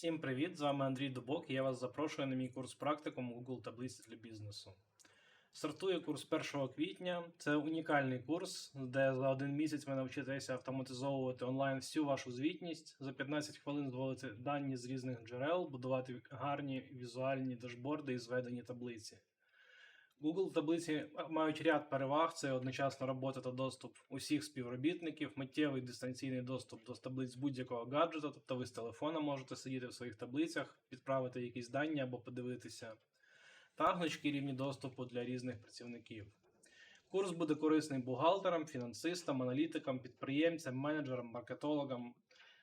Всім привіт! З вами Андрій Дубок і я вас запрошую на мій курс практикум Google таблиці для бізнесу. Стартує курс 1 квітня. Це унікальний курс, де за один місяць ви навчитеся автоматизовувати онлайн всю вашу звітність. За 15 хвилин зводити дані з різних джерел, будувати гарні візуальні дашборди і зведені таблиці. Google таблиці мають ряд переваг: це одночасна робота та доступ усіх співробітників, миттєвий дистанційний доступ до таблиць будь-якого гаджета, тобто ви з телефона можете сидіти в своїх таблицях, підправити якісь дані або подивитися, та гнучкі рівні доступу для різних працівників. Курс буде корисний бухгалтерам, фінансистам, аналітикам, підприємцям, менеджерам, маркетологам,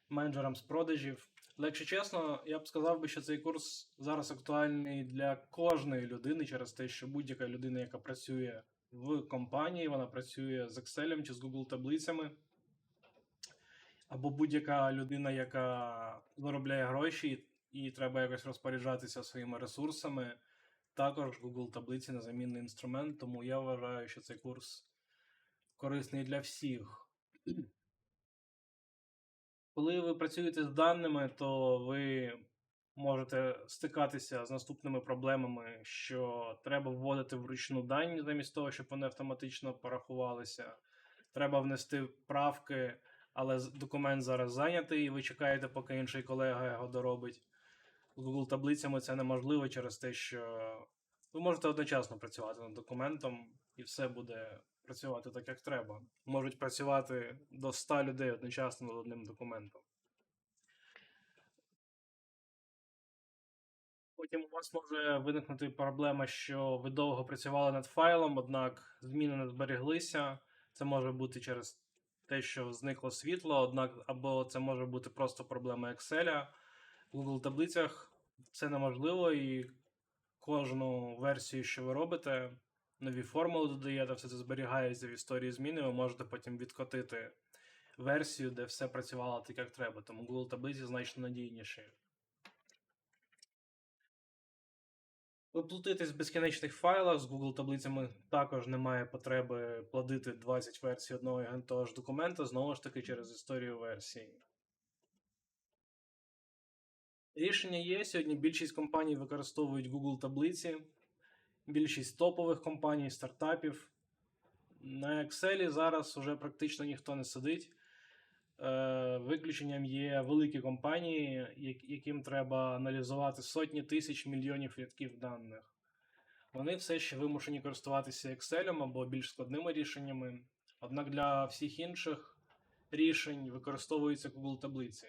менеджерам з продажів. Але якщо чесно, я б сказав би, що цей курс зараз актуальний для кожної людини через те, що будь-яка людина, яка працює в компанії, вона працює з Excel чи з Google таблицями, або будь-яка людина, яка заробляє гроші і треба якось розпоряджатися своїми ресурсами. Також Google таблиці незамінний інструмент, тому я вважаю, що цей курс корисний для всіх. Коли ви працюєте з даними, то ви можете стикатися з наступними проблемами, що треба вводити вручну дані замість того, щоб вони автоматично порахувалися. Треба внести правки, але документ зараз зайнятий, і ви чекаєте, поки інший колега його доробить. З Google таблицями це неможливо через те, що ви можете одночасно працювати над документом, і все буде працювати так, як треба. Можуть працювати до 100 людей одночасно над одним документом. Потім у вас може виникнути проблема, що ви довго працювали над файлом, однак зміни не збереглися. Це може бути через те, що зникло світло, однак, або це може бути просто проблема Excel. В Google таблицях це неможливо, і кожну версію, що ви робите, нові формули додаєте, все це зберігається в історії зміни. Ви можете потім відкотити версію, де все працювало так, як треба. Тому Google таблиці значно надійніші. Ви плутаєтесь в безкінечних файлах. З Google таблицями також немає потреби плодити 20 версій одного і того ж документа, знову ж таки через історію версій. Рішення є. Сьогодні більшість компаній використовують Google таблиці, більшість топових компаній, стартапів. На Excel зараз вже практично ніхто не сидить. Е, Виключенням є великі компанії, яким треба аналізувати сотні тисяч мільйонів рядків даних. Вони все ще вимушені користуватися Excel або більш складними рішеннями. Однак для всіх інших рішень використовуються Google таблиці.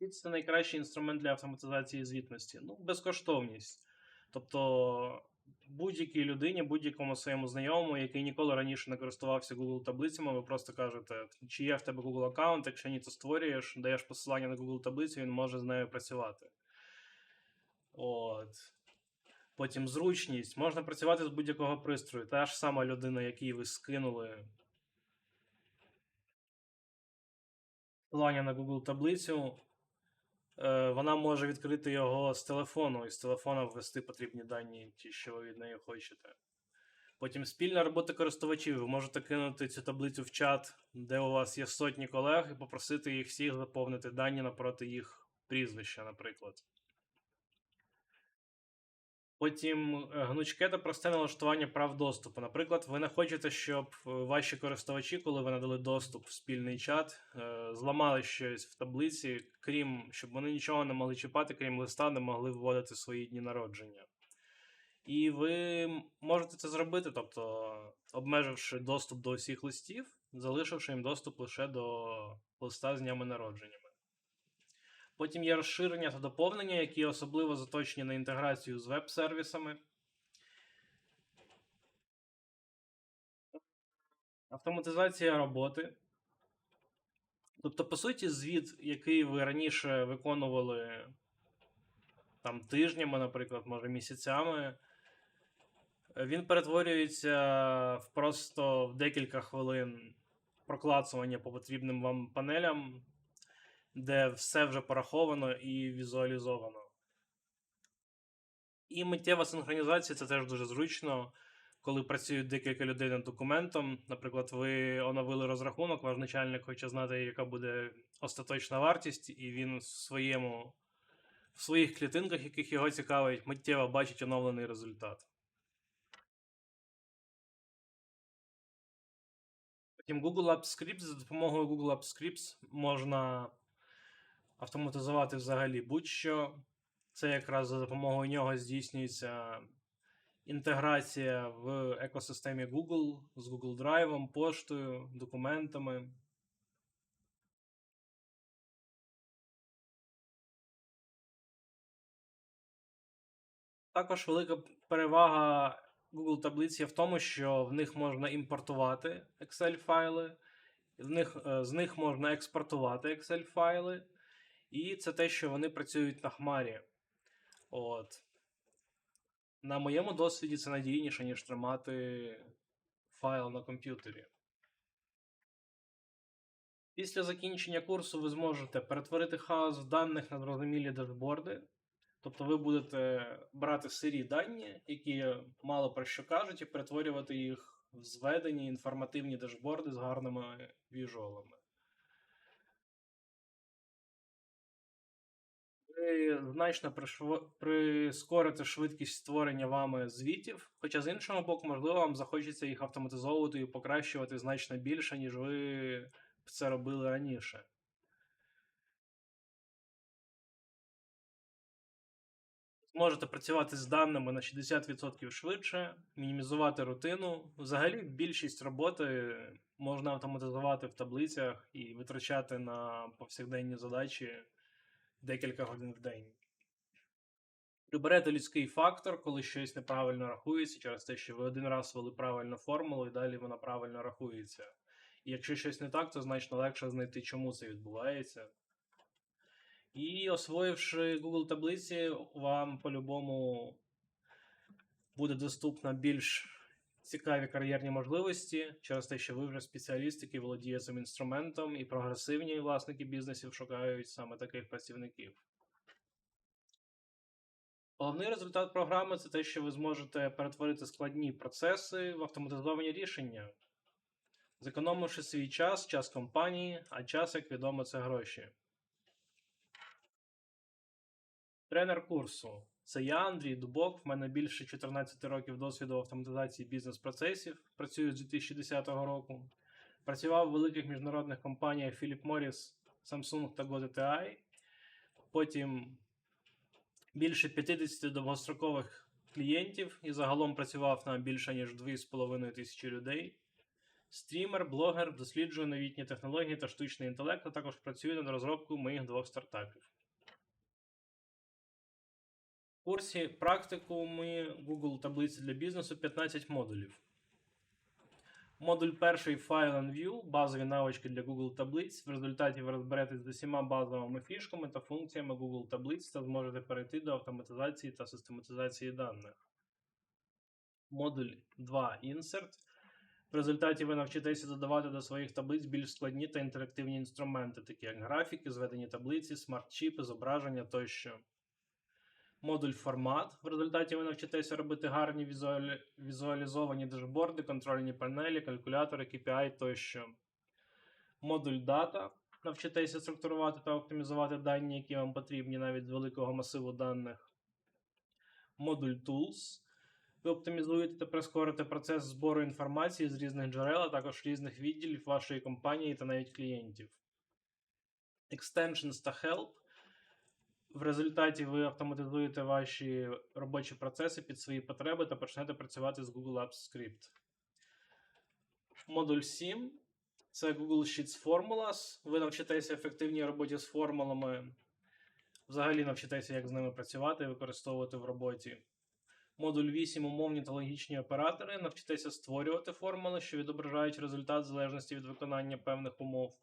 Sheets це найкращий інструмент для автоматизації звітності. Ну, безкоштовність. Тобто будь-якій людині, будь-якому своєму знайомому, який ніколи раніше не користувався Google таблицями, ви просто кажете, чи є в тебе Google аккаунт, якщо ні, то створюєш, даєш посилання на Google таблицю, він може з нею працювати. От. Потім зручність. Можна працювати з будь-якого пристрою. Та ж сама людина, якій ви скинули посилання на Google таблицю, вона може відкрити його з телефону і з телефона ввести потрібні дані, ті, що ви від неї хочете. Потім спільна робота користувачів. Ви можете кинути цю таблицю в чат, де у вас є сотні колег, і попросити їх всіх заповнити дані напроти їх прізвища, наприклад. Потім е, гнучке та просте налаштування прав доступу. Наприклад, ви не хочете, щоб е, ваші користувачі, коли ви надали доступ в спільний чат, е, зламали щось в таблиці, крім щоб вони нічого не могли чіпати, крім листа, не могли вводити свої дні народження. І ви можете це зробити, тобто обмеживши доступ до усіх листів, залишивши їм доступ лише до листа з днями народженнями. Потім є розширення та доповнення, які особливо заточені на інтеграцію з веб-сервісами. Автоматизація роботи. Тобто, по суті, звіт, який ви раніше виконували там тижнями, наприклад, може місяцями, він перетворюється в просто в декілька хвилин проклацування по потрібним вам панелям, де все вже пораховано і візуалізовано. І миттєва синхронізація це теж дуже зручно. коли працюють декілька людей над документом. Наприклад, ви оновили розрахунок, ваш начальник хоче знати, яка буде остаточна вартість, і він в своєму в своїх клітинках, яких його цікавить, миттєво бачить оновлений результат. Потім Google Apps Scripts, за допомогою Google Apps Scripts можна автоматизувати взагалі будь-що. Це якраз за допомогою нього здійснюється інтеграція в екосистемі Google з Google Drive, поштою, документами. Також велика перевага Google таблиці в тому, що в них можна імпортувати Excel файли, в них, е, з них можна експортувати Excel файли, і це те, що вони працюють на Хмарі. От. На моєму досвіді це надійніше, ніж тримати файл на комп'ютері. Після закінчення курсу ви зможете перетворити хаос даних на зрозумілі дашборди. Тобто ви будете брати сирі дані, які мало про що кажуть, і перетворювати їх в зведені інформативні дашборди з гарними віжуалами. Значно прискорите швидкість створення вами звітів, хоча з іншого боку, можливо, вам захочеться їх автоматизовувати і покращувати значно більше, ніж ви це робили раніше. Зможете працювати з даними на 60% швидше, мінімізувати рутину. Взагалі, більшість роботи можна автоматизувати в таблицях і витрачати на повсякденні задачі декілька годин в день. Приберете людський фактор, коли щось неправильно рахується, через те, що ви один раз ввели правильну формулу і далі вона правильно рахується. І якщо щось не так, то значно легше знайти, чому це відбувається. І освоївши Google таблиці, вам по-любому буде доступно більш цікаві кар'єрні можливості через те, що ви вже спеціаліст, який володіє цим інструментом, і прогресивні власники бізнесів шукають саме таких працівників. Головний результат програми це те, що ви зможете перетворити складні процеси в автоматизовані рішення, зекономивши свій час, час компанії, а час, як відомо, це гроші. Тренер курсу. Це я, Андрій Дубок. В мене більше 14 років досвіду автоматизації бізнес-процесів. Працюю з 2010 року. Працював в великих міжнародних компаніях Philip Morris, Samsung та GoTTI. Потім більше 50 довгострокових клієнтів і загалом працював на більше ніж 2,5 тисячі людей. Стрімер, блогер, досліджую новітні технології та штучний інтелект, а також працюю над розробкою моїх двох стартапів. Курсі практикуми Google таблиці для бізнесу 15 модулів. Модуль перший File and View, базові навички для Google таблиць. В результаті ви розберетесь з усіма базовими фішками та функціями Google таблиць та зможете перейти до автоматизації та систематизації даних. Модуль 2 Insert. В результаті ви навчитеся додавати до своїх таблиць більш складні та інтерактивні інструменти, такі як графіки, зведені таблиці, смарт-чіпи, зображення тощо. Модуль формат. В результаті ви навчитеся робити гарні візуалі... візуалізовані дашборди, контрольні панелі, калькулятори, KPI тощо. Модуль дата. Навчитеся структурувати та оптимізувати дані, які вам потрібні навіть з великого масиву даних. Модуль Tools. Ви оптимізуєте та прискорите процес збору інформації з різних джерел, а також різних відділів вашої компанії та навіть клієнтів. Extensions та Help. В результаті ви автоматизуєте ваші робочі процеси під свої потреби та почнете працювати з Google Apps Script. Модуль 7 це Google Sheets Formulas. Ви навчитеся ефективній роботі з формулами. Взагалі навчитеся, як з ними працювати і використовувати в роботі. Модуль 8 умовні та логічні оператори. Навчитеся створювати формули, що відображають результат в залежності від виконання певних умов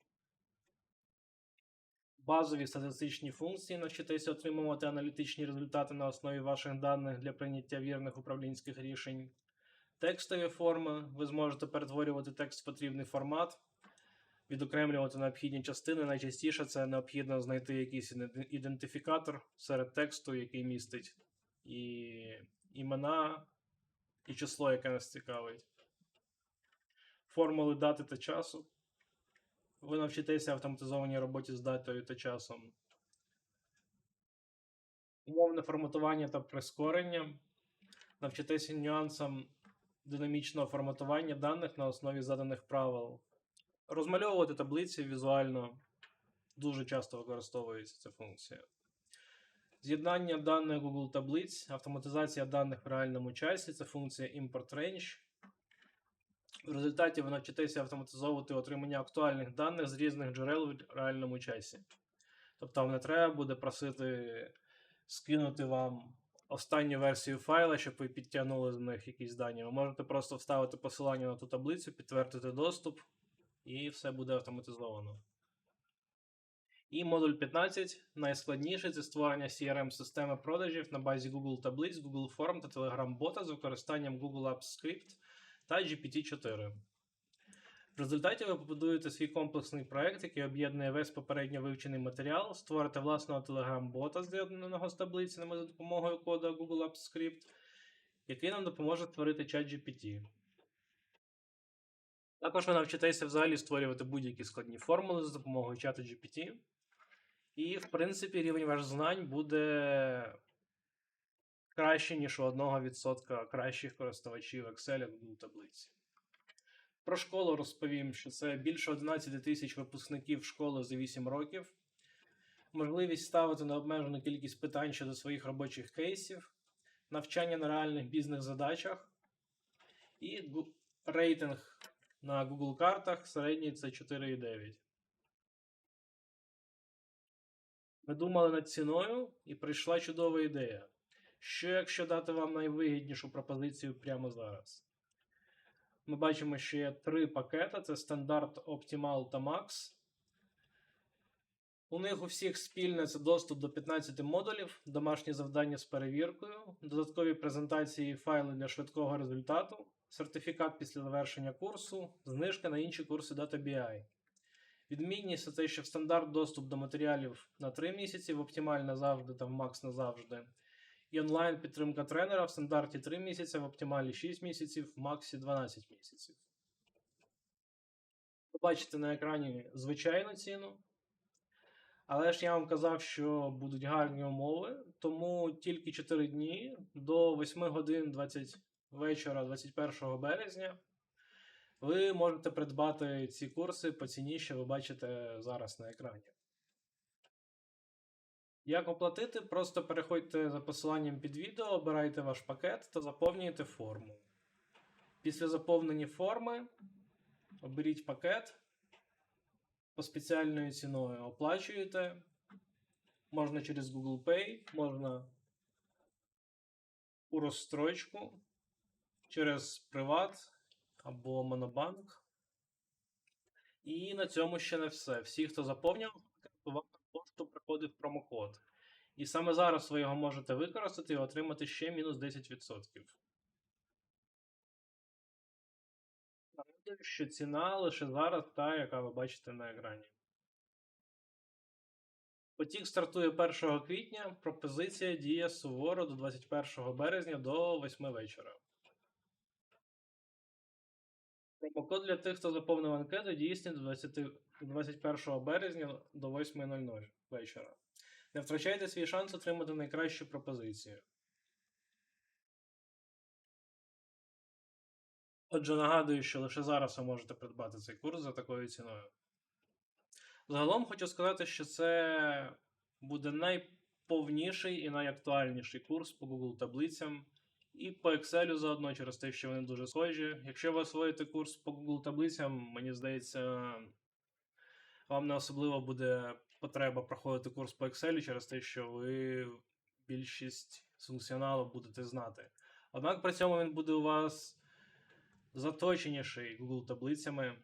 базові статистичні функції, навчитися отримувати аналітичні результати на основі ваших даних для прийняття вірних управлінських рішень. Текстові форми. Ви зможете перетворювати текст в потрібний формат, відокремлювати необхідні частини. Найчастіше це необхідно знайти якийсь ідентифікатор серед тексту, який містить і імена і число, яке нас цікавить. Формули дати та часу. Ви навчитеся автоматизованій роботі з датою та часом. Умовне форматування та прискорення. Навчитеся нюансам динамічного форматування даних на основі заданих правил. Розмальовувати таблиці візуально дуже часто використовується ця функція. З'єднання даних Google таблиць, автоматизація даних в реальному часі це функція Import Range. В результаті ви навчитеся автоматизовувати отримання актуальних даних з різних джерел в реальному часі. Тобто вам не треба буде просити скинути вам останню версію файла, щоб ви підтягнули з них якісь дані. Ви можете просто вставити посилання на ту таблицю, підтвердити доступ, і все буде автоматизовано. І модуль 15 найскладніший це створення CRM-системи продажів на базі Google таблиць, Google Form та Telegram-бота з використанням Google Apps Script та GPT-4. В результаті ви побудуєте свій комплексний проект, який об'єднує весь попередньо вивчений матеріал, створите власного Telegram-бота, з'єднаного з таблицями за допомогою коду Google Apps Script, який нам допоможе створити чат GPT. Також ви навчитеся взагалі створювати будь-які складні формули за допомогою чату GPT. І, в принципі, рівень ваших знань буде краще, ніж у 1% кращих користувачів Excel Google таблиці. Про школу розповім, що це більше 11 тисяч випускників школи за 8 років, можливість ставити необмежену кількість питань щодо своїх робочих кейсів, навчання на реальних бізнес-задачах і рейтинг на Google картах середній це 4,9. Ми думали над ціною і прийшла чудова ідея. Що якщо дати вам найвигіднішу пропозицію прямо зараз? Ми бачимо, що є три пакети: це стандарт, Optimal та Max. У них у всіх спільне це доступ до 15 модулів, домашні завдання з перевіркою, додаткові презентації і файли для швидкого результату, сертифікат після завершення курсу, знижка на інші курси Data BI. Відмінність це те, що в стандарт доступ до матеріалів на 3 місяці, в Optimal назавжди та в Max назавжди. І онлайн підтримка тренера в стандарті 3 місяці, в оптималі 6 місяців, в Максі 12 місяців. Побачите на екрані звичайну ціну. Але ж я вам казав, що будуть гарні умови, тому тільки 4 дні до 8 годин 20 вечора 21 березня ви можете придбати ці курси по ціні, що ви бачите зараз на екрані. Як оплатити? Просто переходьте за посиланням під відео, обирайте ваш пакет та заповнюєте форму. Після заповнення форми оберіть пакет по спеціальною ціною. Оплачуєте. Можна через Google Pay, можна у розстрочку, через Приват або Монобанк. І на цьому ще не все. Всі, хто заповнював, вам на пошту приходить промокод. І саме зараз ви його можете використати і отримати ще мінус 10%. Нагадую, що ціна лише зараз та, яка ви бачите на екрані. Потік стартує 1 квітня. Пропозиція діє суворо до 21 березня до 8 вечора. Промокод для тих, хто заповнив анкету, дійсний до 20 21 березня до 8.00 вечора. Не втрачайте свій шанс отримати найкращу пропозицію. Отже, нагадую, що лише зараз ви можете придбати цей курс за такою ціною. Загалом хочу сказати, що це буде найповніший і найактуальніший курс по Google таблицям і по Excel заодно через те, що вони дуже схожі. Якщо ви освоїте курс по Google таблицям, мені здається, вам не особливо буде потреба проходити курс по Excel через те, що ви більшість функціоналу будете знати. Однак при цьому він буде у вас заточеніший Google таблицями.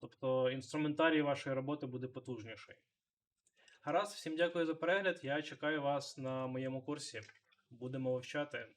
Тобто інструментарій вашої роботи буде потужніший. Гаразд, всім дякую за перегляд. Я чекаю вас на моєму курсі. Будемо вивчати.